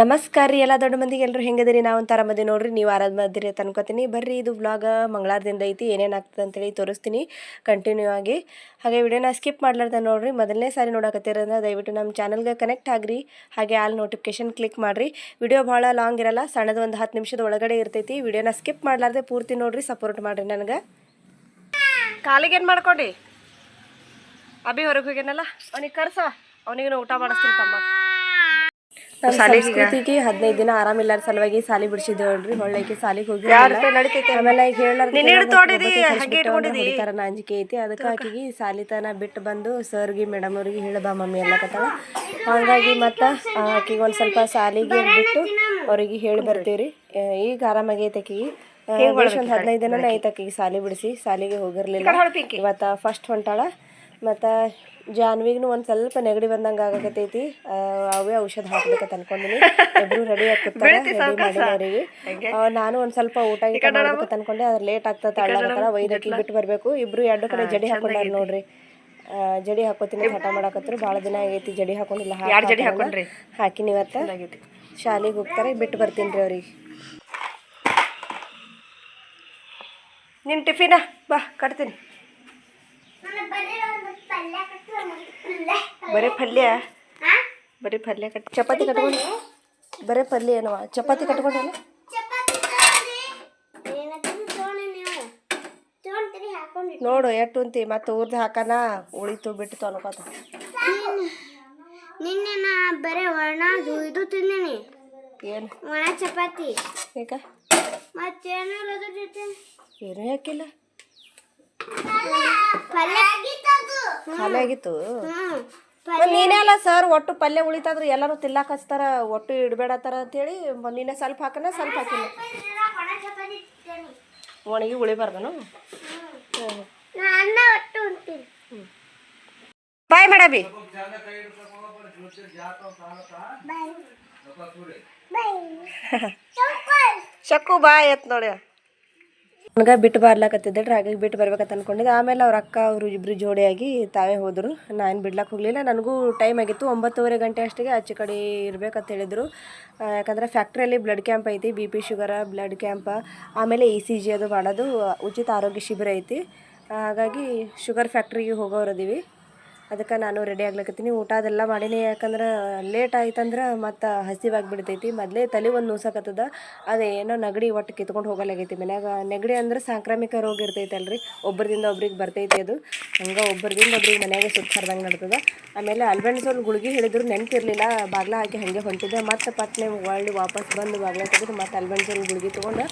ನಮಸ್ಕಾರ ರೀ ಎಲ್ಲ ದೊಡ್ಡ ಮಂದಿಗೆ ಎಲ್ಲರೂ ಹೆಂಗದಿರಿ? ನಾವು ಒಂಥರ ಮಂದಿ ನೋಡ್ರಿ, ನೀವು ಆರಾಮದಿರಿ ಅಂತ ಅನ್ಕೋತೀನಿ. ಬರ್ರಿ, ಇದು ವ್ಲಾಗ ಮಂಗಳಾರದಿಂದ ಐತಿ, ಏನೇನು ಆಗ್ತದೆ ಅಂತೇಳಿ ತೋರಿಸ್ತೀನಿ ಕಂಟಿನ್ಯೂ ಆಗಿ. ಹಾಗೆ ವಿಡಿಯೋನ ಸ್ಕಿಪ್ ಮಾಡ್ಲಾರ್ದ ನೋಡ್ರಿ, ಮೊದಲನೇ ಸಾರಿ ನೋಡಕತ್ತಿರೋದ್ರಿಂದ ದಯವಿಟ್ಟು ನಮ್ಮ ಚಾನಲ್ಗೆ ಕನೆಕ್ಟ್ ಆಗ್ರಿ, ಹಾಗೆ ಆಲ್ ನೋಟಿಫಿಕೇಶನ್ ಕ್ಲಿಕ್ ಮಾಡಿರಿ. ವಿಡಿಯೋ ಭಾಳ ಲಾಂಗ್ ಇರಲ್ಲ, ಸಣ್ಣದ ಒಂದು ಹತ್ತು ನಿಮಿಷದ ಒಳಗಡೆ ಇರ್ತೈತಿ. ವಿಡಿಯೋನ ಸ್ಕಿಪ್ ಮಾಡ್ಲಾರ್ದೆ ಪೂರ್ತಿ ನೋಡ್ರಿ ಸಪೋರ್ಟ್ ಮಾಡಿರಿ ನನಗೆ. ಕಾಲಿಗೆ ಏನು ಮಾಡ್ಕೊಂಡಿ? ಅಭಿ ಹೊರಗೆ ಹೋಗ್ಯಾನಲ್ಲ? ಅವನಿಗೆ ಕರ್ಸ ಅವನಿಗೆ ಊಟ ಮಾಡಿಸ್ತೀನಿ ತಮ್ಮ. ನಮ್ಮ ಸಂಸ್ಕೃತಿಗೆ ಹದಿನೈದು ದಿನ ಆರಾಮಿಲ್ಲಾರ ಸಲುವಾಗಿ ಸಾಲಿ ಬಿಡಿಸಿದ್ದೇವಲ್ರಿ ಹೊಳ್ಳಕ್ಕೆ ಸಾಲಿಗೆ ಹೋಗಿ ಆಮೇಲೆ ಈ ಹೇಳಾರ ನಾಂಜಿಕೆ ಐತಿ. ಅದಕ್ಕೆ ಆಕಿಗೆ ಸಾಲಿತನ ಬಿಟ್ಟು ಬಂದು ಸರ್ಗೆ ಮೇಡಮ್ ಅವ್ರಿಗೆ ಹೇಳಬ ಮಮ್ಮಿ ಎಲ್ಲ ಕತ್ತಾಳ ಹಾಗಾಗಿ ಮತ್ತು ಆಕಿಗೆ ಒಂದು ಸ್ವಲ್ಪ ಸಾಲಿಗೆ ಬಿಟ್ಟು ಅವ್ರಿಗೆ ಹೇಳಿ ಬರ್ತೀವ್ರಿ. ಈಗ ಆರಾಮಾಗೈತೆ ಆಕಿಗೆ. ಒಂದು ಹದಿನೈದು ದಿನ ಐತೆ ಆಕಿಗೆ ಸಾಲಿ ಬಿಡಿಸಿ. ಸಾಲಿಗೆ ಹೋಗಿರ್ಲಿಲ್ಲ. ಇವತ್ತು ಫಸ್ಟ್ ಹೊಂಟಾಳ. ಮತ್ತು ಜಾನ್ವಿಗ್ನು ಒಂದು ಸ್ವಲ್ಪ ನೆಗಡಿ ಬಂದಂಗೆ ಆಗಕತ್ತೈತಿ. ಅವೇ ಔಷಧ ಹಾಕ್ಬೇಕಂತ ಅನ್ಕೊಂಡಿನಿ. ಇಬ್ರು ರೆಡಿ ಆಗ್ತಿರ್ತಾರೆ ರೆಡಿ ಮಾಡಿ ಅವರಿಗೆ ನಾನು ಒಂದು ಸ್ವಲ್ಪ ಊಟ ಗೀಟ ಮಾಡ್ಬೇಕಂತ ಅನ್ಕೊಂಡೆ. ಅದ್ರ ಲೇಟ್ ಆಗ್ತದೆ ಅಳ್ಳಾಗತ್ತಾಳ ವೈದ್ಯಕಿ ಬಿಟ್ಟು ಬರಬೇಕು. ಇಬ್ರು ಎರಡು ಕಡೆ ಜಡಿ ಹಾಕೊಂಡಾರ ನೋಡ್ರಿ. ಜಡಿ ಹಾಕೋತೀನಿ ಹಠ ಮಾಡಾಕತ್ತರು ಭಾಳ ದಿನ ಆಗೈತಿ ಜಡಿ ಹಾಕೊಂಡಿಲ್ಲ ಜಡಿ ಹಾಕೊಂಡ್ರಿ? ಹಾಕಿನಿ ಇವತ್ತು. ಶಾಲೆಗೆ ಹೋಗ್ತಾರೆ ಬಿಟ್ಟು ಬರ್ತೀನಿ ರೀ ಅವ್ರಿಗೆ. ನಿನ್ನ ಟಿಫಿನ ಬಾ ಕಟ್ತೀನಿ. ಬರೀ ಪಲ್ಯ. ಬರೀ ಪಲ್ಯ ಕಟ್ ಚಪಾತಿ ಕಟ್ಕೊಂಡು ಬರೀ ಪಲ್ಯ ಏನವ? ಚಪಾತಿ ಕಟ್ಕೊಂಡಲ್ಲ ನೋಡು ಎಷ್ಟು ಉಂತಿ ಮತ್ತೆ ಊರ್ದು ಹಾಕನ? ಉಳಿತು ಬಿಟ್ಟು ಅನ್ಕೋತ ನಿನ್ನೆ ನಾ ಬರೀ ಒಣದು ಇದು ತಿಂದಿನಿ. ಏನು? ಒಣ ಚಪಾತಿ. ಈಗ ಮತ್ತೇನು ಜೊತೆ. ಏನೂ ಹಾಕಿಲ್ಲ. ಪಲ್ಯ. ಖಾಲಿ ಆಗಿತ್ತು? ಹ್ಮ್ ಮತ್ತ್ ನೀನೇ ಅಲ್ಲ ಸರ್ ಒಟ್ಟು ಪಲ್ಯ ಉಳಿತಾದ್ರು ಎಲ್ಲರೂ ತಿನ್ನಾಕ ಹಚ್ತಾರ ಒಟ್ಟು ಇಡಬೇಡತ್ತಾರ ಅಂತೇಳಿ ನೀನೆ ನೀನೇ ಸ್ವಲ್ಪ ಹಾಕನ ಸ್ವಲ್ಪ ಹಾಕಿಲ್ಲ ಒಣಗಿ ಉಳಿಬಾರ್ದನು? ಬಾಯ್ ಮೇಡಬಿ ಶಕ್ಕು ಬಾಯ್. ಎತ್ ನೋಡಿ ನನಗೆ ಬಿಟ್ಟು ಬರ್ಲಾಕತ್ತಿದ್ದಳ್ರಿ ಹಾಗಾಗಿ ಬಿಟ್ಟು ಬರ್ಬೇಕಂತ ಅನ್ಕೊಂಡಿದ್ದೆ. ಆಮೇಲೆ ಅವ್ರ ಅಕ್ಕ, ಅವರು ಇಬ್ಬರು ಜೋಡಿಯಾಗಿ ತಾವೇ ಹೋದರು. ನಾನು ಬಿಡ್ಲಾಕೆ ಹೋಗಲಿಲ್ಲ. ನನಗೂ ಟೈಮ್ ಆಗಿತ್ತು. ಒಂಬತ್ತುವರೆ ಗಂಟೆ ಅಷ್ಟಿಗೆ ಆಚೆ ಕಡೆ ಇರಬೇಕಂತ ಹೇಳಿದರು. ಯಾಕಂದರೆ ಫ್ಯಾಕ್ಟ್ರಿಯಲ್ಲಿ ಬ್ಲಡ್ ಕ್ಯಾಂಪ್ ಐತಿ B P sugar blood camp ಆಮೇಲೆ ಇ ಸಿ ಜಿ ಅದು ಮಾಡೋದು, ಉಚಿತ ಆರೋಗ್ಯ ಶಿಬಿರ ಐತಿ. ಹಾಗಾಗಿ ಶುಗರ್ ಫ್ಯಾಕ್ಟ್ರಿಗೆ ಹೋಗೋರದೀವಿ ಅದಕ್ಕೆ ನಾನು ರೆಡಿ ಆಗ್ಲಕತ್ತೀನಿ. ಊಟ ಅದೆಲ್ಲ ಮಾಡೀನಿ. ಯಾಕಂದ್ರೆ ಲೇಟ್ ಆಯ್ತಂದ್ರೆ ಮತ್ತು ಹಸಿವಾಗ್ಬಿಡ್ತೈತಿ ಮೊದಲೇ ತಲೆ ಒಂದು ನೂಸಕತ್ತದ. ಅದು ಏನೋ ನೆಗಡಿ ಒಟ್ಟು ಕಿತ್ಕೊಂಡು ಹೋಗಲಾಗೈತಿ ಮನ್ಯಾಗ. ನೆಗಡಿ ಅಂದ್ರೆ ಸಾಂಕ್ರಾಮಿಕ ರೋಗ ಇರ್ತೈತೆ ಅಲ್ರಿ ಒಬ್ಬರಿಂದ ಒಬ್ರಿಗೆ ಬರ್ತೈತಿ ಅದು. ಹಂಗೆ ಒಬ್ಬರಿಂದ ಒಬ್ರಿಗೆ ಮನ್ಯಾಗೆ ಸುತ್ತಾರ್ದಂಗೆ ನಡ್ತದ. ಆಮೇಲೆ ಅಲ್ಬೆಂಡ್ಸೋಲ್ ಗುಳಿಗೆ ಹೇಳಿದ್ರು ನೆನಪಿರಲಿಲ್ಲ. ಬಾಗ್ಲ ಹಾಕಿ ಹಾಗೆ ಹೊಂಟಿದ್ದೆ ಮತ್ತೆ ಪಟ್ನೆ ಒಳ್ಳೆ ವಾಪಸ್ ಬಂದು ಬಾಗ್ಲ ತೆಗೆದು ಮತ್ತೆ ಅಲ್ಬೆಂಡ್ಸೋಲ್ ಗುಳಿಗೆ ತೊಗೊಂಡು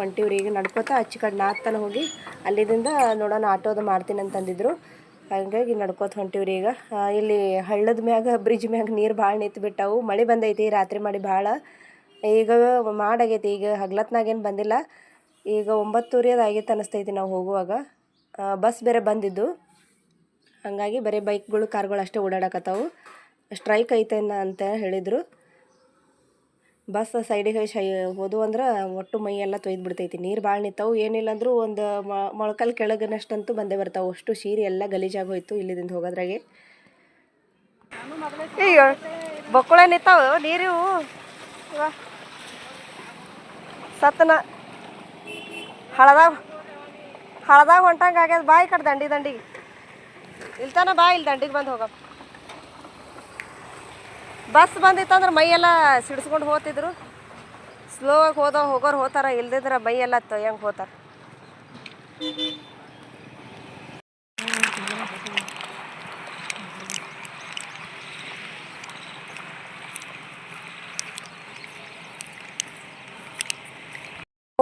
ಹೊಂಟಿವ್ರಿ. ಈಗ ನಡ್ಕೋತಾ ಅಚ್ಚಿ ಕಡೆ ನಾಲ್ಕು ಹೋಗಿ ಅಲ್ಲಿಂದ ನೋಡೋಣ ಆಟೋದು ಮಾಡ್ತೀನಿ ಅಂತಂದಿದ್ರು ಹಂಗಾಗಿ ನಡ್ಕೋತ ಹೊಂಟಿವ್ರಿ ಈಗ. ಇಲ್ಲಿ ಹಳ್ಳದ ಮ್ಯಾಗ ಬ್ರಿಡ್ಜ್ ಮ್ಯಾಗ ನೀರು ಭಾಳ ನಿಂತು ಬಿಟ್ಟವು. ಮಳೆ ಬಂದೈತಿ, ರಾತ್ರಿ ಮಾಡಿ ಭಾಳ. ಈಗ ಮಾಡಾಗೈತಿ, ಈಗ ಹಗ್ಲತ್ನಾಗೇನು ಬಂದಿಲ್ಲ. ಈಗ ಒಂಬತ್ತುವರೆ ಆಗೈತೆ ಅನ್ನಿಸ್ತೈತಿ ನಾವು ಹೋಗುವಾಗ. ಬಸ್ ಬೇರೆ ಬಂದಿದ್ದು. ಹಾಗಾಗಿ ಬರೀ ಬೈಕ್ಗಳು ಕಾರ್ಗಳು ಅಷ್ಟೇ ಓಡಾಡಕತ್ತಾವು. ಸ್ಟ್ರೈಕ್ ಐತೆ ಅಂತ ಹೇಳಿದರು. ಬಸ್ ಸೈಡಿಗೆ ಶೈ, ಹೋದ್ವು ಅಂದ್ರೆ ಒಟ್ಟು ಮೈ ಎಲ್ಲ ತೊಯ್ದು ಬಿಡ್ತೈತಿ. ನೀರು ಭಾಳ ನಿಂತವು. ಏನಿಲ್ಲ ಅಂದರೂ ಒಂದು ಮೊಳಕಲ್ ಕೆಳಗಿನಷ್ಟಂತೂ ಬಂದೇ ಬರ್ತಾವೆ. ಅಷ್ಟು ಸೀರೆ ಎಲ್ಲ ಗಲೀಜಾಗಿ ಹೋಯ್ತು ಇಲ್ಲಿದಿಂದ ಹೋಗೋದ್ರಾಗೆ. ಈಗ ಬಕ್ಕುಳ ನಿಂತಾವ ನೀರು. ಸತ್ತನ ಹಳದಾಗ ಹಳದಾಗ ಹೊಂಟಂಗೆ ಆಗ್ಯದ. ಬಾಯಿ ಕಡೆ ದಂಡಿ, ದಂಡಿಗೆ. ಇಲ್ತಾನ ಬಾ ಇಲ್ಲಿ ದಂಡಿಗೆ ಬಂದು ಹೋಗಪ್ಪ. ಬಸ್ ಬಂದಿತ್ತಂದ್ರೆ ಮೈಯೆಲ್ಲ ಸಿಡಿಸ್ಕೊಂಡು ಹೋಗ್ತಿದ್ರು. ಸ್ಲೋ ಆಗಿ ಹೋದ ಹೋಗೋರು ಹೋತಾರ ಇಲ್ದಿದ್ರೆ ಮೈಯೆಲ್ಲ ತೊಯ್ಯಂಗೆ ಹೋತಾರ.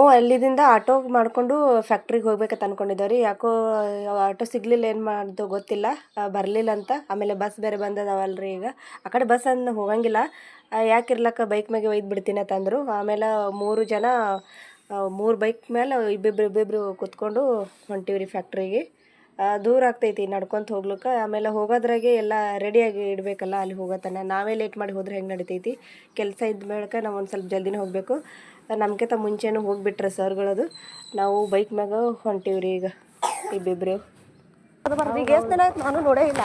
ನಾವು ಅಲ್ಲಿದಿಂದ ಆಟೋ ಮಾಡಿಕೊಂಡು ಫ್ಯಾಕ್ಟ್ರಿಗೆ ಹೋಗ್ಬೇಕಂತ ಅನ್ಕೊಂಡಿದ್ದೇವೆ ರೀ ಯಾಕೋ ಆಟೋ ಸಿಗಲಿಲ್ಲ, ಏನು ಮಾಡ್ದು ಗೊತ್ತಿಲ್ಲ. ಬರಲಿಲ್ಲ ಅಂತ. ಆಮೇಲೆ ಬಸ್ ಬೇರೆ ಬಂದದವಲ್ಲ ರೀ ಈಗ. ಆ ಕಡೆ ಬಸ್ ಅಂದ್ ಹೋಗಂಗಿಲ್ಲ. ಯಾಕೆ ಇರ್ಲಕ್ಕ ಬೈಕ್ ಮ್ಯಾಗೆ ಒಯ್ದು ಬಿಡ್ತೀನಿ ಅಂತಂದರು ಆಮೇಲೆ ಮೂರು ಜನ ಮೂರು ಬೈಕ್ ಮೇಲೆ ಇಬ್ಬಿಬ್ರು ಇಬ್ಬಿಬ್ರು ಕುತ್ಕೊಂಡು ಹೊಂಟೀವಿ ರೀ ಫ್ಯಾಕ್ಟ್ರಿಗೆ ದೂರ ಆಗ್ತೈತಿ ನಡ್ಕೊಂತ ಹೋಗ್ಲಿಕ್ಕೆ. ಆಮೇಲೆ ಹೋಗೋದ್ರಾಗೆ ಎಲ್ಲ ರೆಡಿಯಾಗಿ ಇಡಬೇಕಲ್ಲ ಅಲ್ಲಿ ಹೋಗೋತನ ನಾವೇ ಲೇಟ್ ಮಾಡಿ ಹೋದ್ರೆ ಹೆಂಗೆ ನಡಿತೈತಿ? ಕೆಲಸ ಇದ್ದ ಮೇಳಕ್ಕೆ ನಾವು ಒಂದು ಸ್ವಲ್ಪ ಜಲ್ದಿನೇ ಹೋಗಬೇಕು. ನಮ್ಗಿಂತ ಮುಂಚೆನೂ ಹೋಗಿಬಿಟ್ರೆ ಸರ್ಗಳದು. ನಾವು ಬೈಕ್ ಮ್ಯಾಗ ಹೊಂಟೀವಿ ರೀ ಈಗ ಇಬ್ಬಿಬ್ರು. ಅದು ಬರ್ದು ಈಗ ಎಷ್ಟು ದಿನ ಆಯ್ತು ನಾನು ನೋಡೇ ಇಲ್ಲ.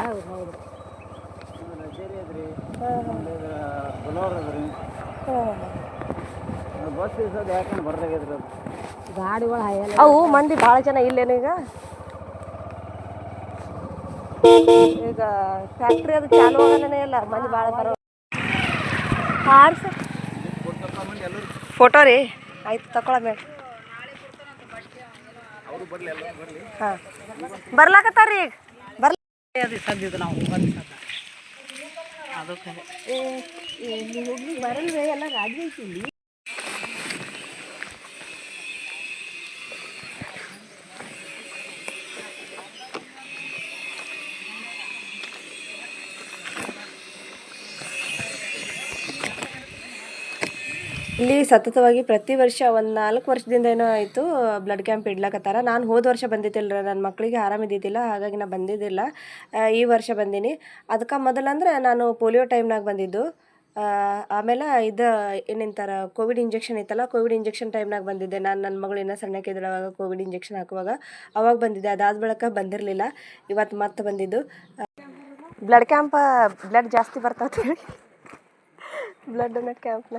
ಅವು ಮಂದಿ ಭಾಳ ಜನ ಇಲ್ಲೇನು ಈಗ ಫ್ಯಾಕ್ಟ್ರಿ ಅದು ಚಾಲು ಆಗನೇ ಇಲ್ಲ. ಮಂದಿ ಭಾಳ ಬರೋ ಹಾರ್ಸ ಫೋಟೋ ರೀ? ಆಯ್ತು ತಕೊಳಬೇಡ್ರಿ ಮೇಡ ಹಾಂ. ಬರ್ಲಾಕತ್ತಾರ ಈಗ? ಬರ್ಲಿ ಅದು ಸದ್ಯದ ನಾವು ಅದಕ್ಕೆ. ಹೋಗಿ ಬರಲ್ವೇ? ಎಲ್ಲ ರಾಜಿ ಐತಿ ಇಲ್ಲಿ ಸತತವಾಗಿ ಪ್ರತಿ ವರ್ಷ ಒಂದು ನಾಲ್ಕು ವರ್ಷದಿಂದ ಏನೋ ಆಯಿತು ಬ್ಲಡ್ ಕ್ಯಾಂಪ್ ಇಡ್ಲಕತ್ತಾರ. ನಾನು ಹೋದ ವರ್ಷ ಬಂದಿದ್ದಿಲ್ಲ ನನ್ನ ಮಕ್ಕಳಿಗೆ ಆರಾಮ ಇದ್ದಿದ್ದಿಲ್ಲ, ಹಾಗಾಗಿ ನಾನು ಬಂದಿದ್ದಿಲ್ಲ. ಈ ವರ್ಷ ಬಂದೀನಿ. ಅದಕ್ಕೆ ಮೊದಲಂದ್ರೆ ನಾನು ಪೋಲಿಯೋ ಟೈಮ್ನಾಗ ಬಂದಿದ್ದು. ಆಮೇಲೆ ಇದು ಏನಂತಾರೆ, ಕೋವಿಡ್ ಇಂಜೆಕ್ಷನ್ ಇತ್ತಲ್ಲ, ಕೋವಿಡ್ ಇಂಜೆಕ್ಷನ್ ಟೈಮ್ನಾಗ ಬಂದಿದ್ದೆ. ನಾನು ನನ್ನ ಮಗಳು ಇನ್ನೂ ಕೋವಿಡ್ ಇಂಜೆಕ್ಷನ್ ಹಾಕುವಾಗ. ಅವಾಗ ಬಂದಿದ್ದೆ. ಅದಾದ ಬಳಿಕ ಬಂದಿರಲಿಲ್ಲ. ಇವತ್ತು ಮತ್ತೆ ಬಂದಿದ್ದು. ಬ್ಲಡ್ ಕ್ಯಾಂಪ್ ಬ್ಲಡ್ ಜಾಸ್ತಿ ಬರ್ತದೆ ಬ್ಲಡ್ ಡೊನೇಟ್ ಕ್ಯಾಂಪ್ನ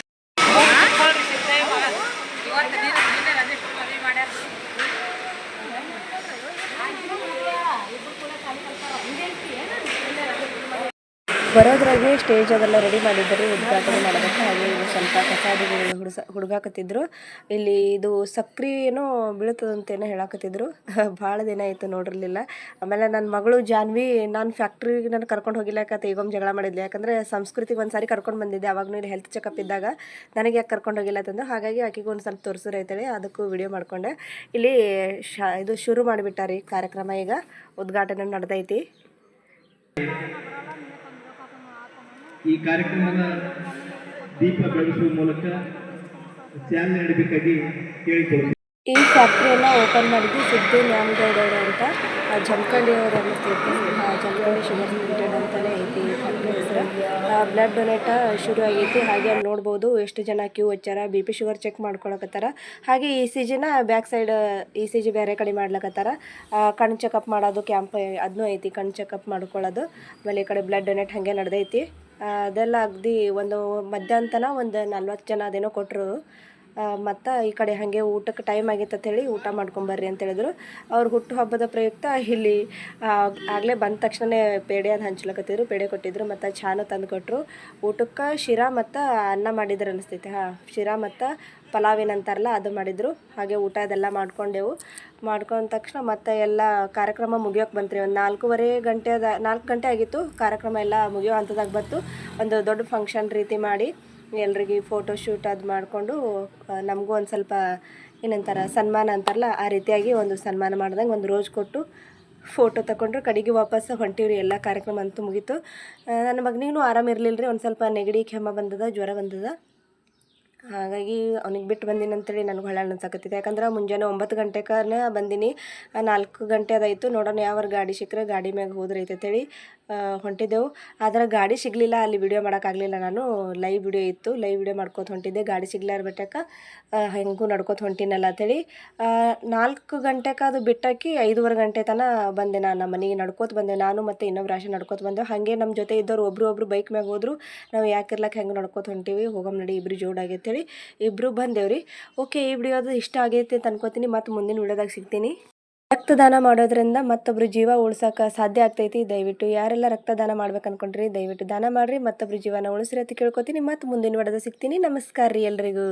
ಬರೋದ್ರಾಗೆ ಸ್ಟೇಜ್ ಅದೆಲ್ಲ ರೆಡಿ ಮಾಡಿದ್ದರು ಉದ್ಘಾಟನೆ ಮಾಡಬೇಕು. ಹಾಗೆ ಸ್ವಲ್ಪ ಕಸಾದಿಗಳು ಹುಡ್ಸ, ಹುಡುಗಾಕತ್ತಿದ್ರು. ಇಲ್ಲಿ ಇದು ಸಕ್ರೆ ಏನೋ ಬೀಳ್ತದಂತೇನೋ ಹೇಳಾಕತ್ತಿದ್ರು. ಭಾಳ ದಿನ ಆಯಿತು ನೋಡಿರಲಿಲ್ಲ. ಆಮೇಲೆ ನನ್ನ ಮಗಳು ಜಾನ್ವಿ, ನಾನು ಫ್ಯಾಕ್ಟ್ರಿಗೆ ನಾನು ಕರ್ಕೊಂಡು ಹೋಗಿಲ್ಲ ಯಾಕಂತ ಈಗೊಮ್ಮೆ ಜಗಳ ಮಾಡಿದ್ಲಿ. ಯಾಕಂದರೆ ಸಂಸ್ಕೃತಿಗೆ ಒಂದು ಸಾರಿ ಕರ್ಕೊಂಡು ಬಂದಿದ್ದೆ ಅವಾಗೂ ಇಲ್ಲಿ ಹೆಲ್ತ್ ಚೆಕಪ್ ಇದ್ದಾಗ. ನನಗೆ ಯಾಕೆ ಕರ್ಕೊಂಡು ಹೋಗಿಲ್ಲ ತಂದು ಹಾಗಾಗಿ ಆಕೆಗೆ ಒಂದು ಸ್ವಲ್ಪ ತೋರಿಸಿದ್ರೆ ಐತೇಳಿ ಅದಕ್ಕೂ ವಿಡಿಯೋ ಮಾಡಿಕೊಂಡೆ. ಇಲ್ಲಿ ಶಾ, ಇದು ಶುರು ಮಾಡಿಬಿಟ್ಟಾರಿ ಕಾರ್ಯಕ್ರಮ ಈಗ. ಉದ್ಘಾಟನೆ ನಡೆದೈತಿ. ಈ ಕಾರ್ಯಕ್ರಮದ ದೀಪ ಬೆಳಗಿಸುವ ಮೂಲಕ ಚಾಲನೆ ನೀಡಬೇಕಾಗಿ ಕೇಳಿಕೊಳ್ಳುತ್ತೇನೆ. ಈ ಫ್ಯಾಕ್ಟ್ರಿಯನ್ನು ಓಪನ್ ಮಾಡಿದ್ದು ಸಿದ್ದು ನ್ಯಾಮಗೌಡರು ಅಂತ, ಆ ಜಮಖಂಡಿ ಅವರು ಅನ್ನಿಸ್ತೈತಿ ಜಮಖಂಡಿ ಶುಗರ್ ಲಿಮಿಟೆಡ್ ಅಂತಲೇ ಐತಿ. ಬ್ಲಡ್ ಡೊನೇಟ ಶುರು ಆಗೈತಿ. ಹಾಗೆ ಅಲ್ಲಿ ನೋಡ್ಬೋದು ಎಷ್ಟು ಜನ ಕ್ಯೂ ಹಚ್ಚಾರ ಬಿ ಪಿ ಶುಗರ್ ಚೆಕ್ ಮಾಡ್ಕೊಳಕತ್ತಾರ. ಹಾಗೆ ಇ ಸಿ ಜಿನ back side E C G ಬೇರೆ ಕಡೆ ಮಾಡ್ಲಕತ್ತಾರ. ಕಣ್ಣು ಚೆಕಪ್ ಮಾಡೋದು ಕ್ಯಾಂಪ್ ಅದನ್ನೂ ಐತಿ, ಕಣ್ಣು ಚೆಕಪ್ ಮಾಡ್ಕೊಳ್ಳೋದು ಆಮೇಲೆ ಈ ಕಡೆ ಬ್ಲಡ್ ಡೊನೇಟ್ ಹಾಗೆ ನಡೆದೈತಿ. ಅದೆಲ್ಲ ಅಗ್ದಿ ಒಂದು ಮಧ್ಯಾಹ್ನ ತನಕ ಒಂದು ನಲ್ವತ್ತು ಜನ ಅದೇನೋ ಕೊಟ್ಟರು ಮತ್ತು ಈ ಕಡೆ ಹಾಗೆ ಊಟಕ್ಕೆ ಟೈಮ್ ಆಗಿತ್ತು ಅಂತೇಳಿ ಊಟ ಮಾಡ್ಕೊಂಬರ್ರಿ ಅಂತ ಹೇಳಿದ್ರು. ಅವ್ರು ಹುಟ್ಟು ಹಬ್ಬದ ಪ್ರಯುಕ್ತ ಇಲ್ಲಿ ಆಗಲೇ ಬಂದ ತಕ್ಷಣವೇ ಪೇಡೆ ಅದು ಹಂಚ್ಲಕತ್ತಿದ್ರು, ಪೇಡೆ ಕೊಟ್ಟಿದ್ರು, ಮತ್ತು ಚಾನು ತಂದು ಕೊಟ್ಟರು ಊಟಕ್ಕೆ ಶಿರಾ ಮತ್ತು ಅನ್ನ ಮಾಡಿದ್ರು ಅನಿಸ್ತೈತೆ, ಹಾಂ. ಶಿರಾ ಮತ್ತು ಪಲಾವ್ ಏನಂತಾರಲ್ಲ ಅದು ಮಾಡಿದರು. ಹಾಗೆ ಊಟ ಅದೆಲ್ಲ ಮಾಡ್ಕೊಂಡೆವು. ಮಾಡ್ಕೊಂಡ ತಕ್ಷಣ ಮತ್ತೆ ಎಲ್ಲ ಕಾರ್ಯಕ್ರಮ ಮುಗಿಯೋಕೆ ಬಂತು ರೀ ಒಂದು ನಾಲ್ಕೂವರೆ ಗಂಟೆ ನಾಲ್ಕು ಗಂಟೆ ಆಗಿತ್ತು, ಕಾರ್ಯಕ್ರಮ ಎಲ್ಲ ಮುಗಿಯೋ ಹಂತದಾಗ ಬಂತು. ಒಂದು ದೊಡ್ಡ ಫಂಕ್ಷನ್ ರೀತಿ ಮಾಡಿ. ಎಲ್ರಿಗೆ ಫೋಟೋ ಶೂಟ್ ಅದು ಮಾಡಿಕೊಂಡು ನಮಗೂ ಒಂದು ಸ್ವಲ್ಪ ಏನಂತಾರ ಸನ್ಮಾನ ಅಂತಾರಲ್ಲ, ಆ ರೀತಿಯಾಗಿ ಒಂದು ಸನ್ಮಾನ ಮಾಡ್ದಂಗೆ ಒಂದು ರೋಜ್ ಕೊಟ್ಟು ಫೋಟೋ ತಗೊಂಡ್ರು. ಕಡೆಗೆ ವಾಪಸ್ ಹೊಂಟಿವ್ರಿ ಎಲ್ಲ ಕಾರ್ಯಕ್ರಮ ಅಂತೂ ಮುಗೀತು. ನನ್ನ ಮಗನಿಗೂ ಆರಾಮಿರಲಿಲ್ಲ ರೀ ಒಂದು ಸ್ವಲ್ಪ ನೆಗಡಿ, ಕೆಮ್ಮ ಬಂದದ, ಜ್ವರ ಬಂದದ. ಹಾಗಾಗಿ ಅವ್ನಿಗೆ ಬಿಟ್ಟು ಬಂದೀನಿ ಅಂತೇಳಿ ನನಗೆ ಹೊಳ್ಳ ಅನ್ಸಕತ್ತಿದೆ. ಯಾಕಂದ್ರೆ ಮುಂಜಾನೆ ಒಂಬತ್ತು ಗಂಟೆಕನ ಬಂದೀನಿ. ನಾಲ್ಕು ಗಂಟೆ ಅದಾಯಿತು. ನೋಡೋಣ ಯಾವ ಗಾಡಿ ಸಿಕ್ಕರೆ ಗಾಡಿ ಮ್ಯಾಗ ಹೋದ್ರೈತೆ ಅಂತೇಳಿ ಹೊಂಟಿದ್ದೆವು. ಆದ್ರೆ ಗಾಡಿ ಸಿಗಲಿಲ್ಲ. ಅಲ್ಲಿ ವಿಡಿಯೋ ಮಾಡೋಕ್ಕಾಗಲಿಲ್ಲ ನಾನು. ಲೈವ್ ವಿಡಿಯೋ ಇತ್ತು. ಲೈವ್ ವಿಡಿಯೋ ಮಾಡ್ಕೋತ ಹೊಂಟಿದ್ದೆ. ಗಾಡಿ ಸಿಗ್ಲಾರ ಬಿಟ್ಟಕ್ಕ ಹೆಂಗೂ ನಡ್ಕೋತ ಹೊಂಟಿನಲ್ಲ ಅಂತೇಳಿ ನಾಲ್ಕು ಗಂಟೆಗೆ ಅದು ಬಿಟ್ಟಾಕಿ ಐದೂವರೆ ಗಂಟೆ ತನಕ ಬಂದೆ ನಾನು. ನಮ್ಮ ಮನೆಗೆ ನಡ್ಕೋತ ಬಂದೆ. ನಾನು ಮತ್ತು ಇನ್ನೊಬ್ರು ರಾಶಿ ನಡ್ಕೋತ ಬಂದೆವು. ಹಾಗೆ ನಮ್ಮ ಜೊತೆ ಇದ್ದವ್ರು ಒಬ್ರು ಒಬ್ರು ಬೈಕ್ ಮ್ಯಾಗ ಹೋದ್ರು. ನಾವು ಯಾಕಿರ್ಲಕ್ಕೆ ಹೆಂಗೆ ನಡ್ಕೋತ ಹೊಂಟೀವಿ. ಹೋಗಮ್ ನಡಿ. ಇಬ್ರು ಜೋಡಾಗೈತೆ. ಹೇಳಿ ಇಬ್ಬರು ಬಂದೇವ್ರಿ. ಓಕೆ, ಈ ವಿಡಿಯೋದು ಇಷ್ಟ ಆಗೈತೆ ಅಂತ ಅನ್ಕೋತೀನಿ. ಮತ್ತು ಮುಂದಿನ ವಿಡಿಯೋದಾಗ ಸಿಗ್ತೀನಿ. ರಕ್ತದಾನ ಮಾಡೋದ್ರಿಂದ ಮತ್ತೊಬ್ಬರು ಜೀವ ಉಳ್ಸೋಕೆ ಸಾಧ್ಯ ಆಗ್ತೈತಿ. ದಯವಿಟ್ಟು ಯಾರೆಲ್ಲ ರಕ್ತದಾನ ಮಾಡ್ಬೇಕು ಅನ್ಕೊಂಡ್ರಿ, ದಯವಿಟ್ಟು ದಾನ ಮಾಡಿರಿ. ಮತ್ತೊಬ್ಬರು ಜೀವನ ಉಳಿಸ್ರಿ ಅಂತ ಕೇಳ್ಕೊತೀನಿ. ಮತ್ತು ಮುಂದಿನ ವಿಡಿಯೋದ ಸಿಗ್ತೀನಿ. ನಮಸ್ಕಾರ ರೀ ಎಲ್ರಿಗೂ.